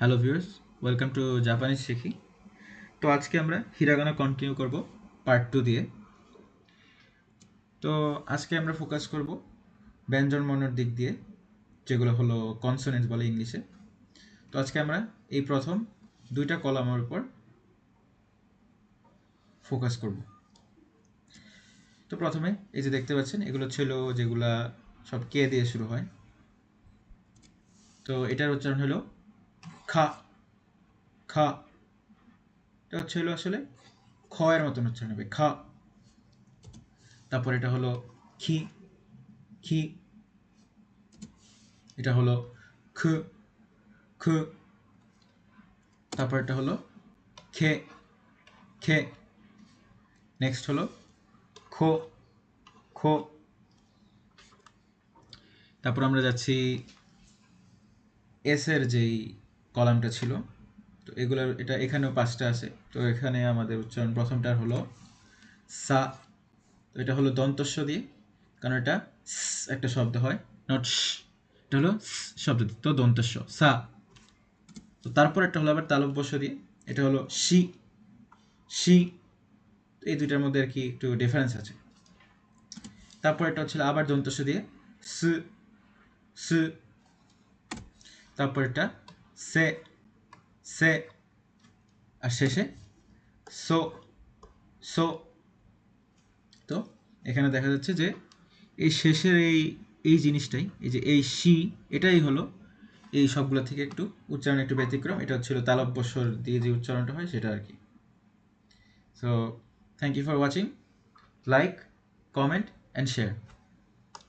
Hello viewers, welcome to Japanese শিখি। তো আজকে আমরা হিরাগানা কন্টিনিউ করব পার্ট টু দিয়ে। তো আজকে আমরা ফোকাস করব ব্যঞ্জন বর্ণের দিক দিয়ে, যেগুলো হলো কনসোনেন্স বলে ইংলিশে। তো আজকে আমরা এই প্রথম দুইটা কলামের উপর ফোকাস করব। তো প্রথমে এই যে দেখতে পাচ্ছেন, এগুলো ছিল যেগুলা সব কে দিয়ে শুরু হয়। তো এটার উচ্চারণ হলো খা খা। এটা হচ্ছে হলো আসলে খ এর মতন উচ্চারণ হবে, খা। তারপর এটা হলো খি খি। এটা হলো খ খ। তারপর এটা হলো খে খে। নেক্সট হলো খো খো। তারপর আমরা যাচ্ছি এস এর যেই কলামটা ছিল। তো এগুলোর, এটা এখানেও পাঁচটা আছে। তো এখানে আমাদের উচ্চারণ প্রথমটার হলো সা। তো এটা হলো দন্তস্ব দিয়ে, কারণ এটা একটা শব্দ হয় নট এটা হলো শব্দ তো দন্তস্ব, সা। তো তারপর একটা হলো আবার তালব্যস্য দিয়ে, এটা হলো শি। শি, এই দুইটার মধ্যে আর কি একটু ডিফারেন্স আছে। তারপর এটা হচ্ছিল আবার দন্তস্ব দিয়ে, স স। তারপর এটা সে সে, আর শেষে সো সো, তো এখানে দেখা যাচ্ছে যে এই শেষের এই এই জিনিসটাই, এই যে এই সি, এটাই হলো এই সবগুলো থেকে একটু উচ্চারণ একটু ব্যতিক্রম, এটা হচ্ছিল তালব্যস্বর দিয়ে যে উচ্চারণটা হয় সেটা আর কি। So thank you for watching like comment and share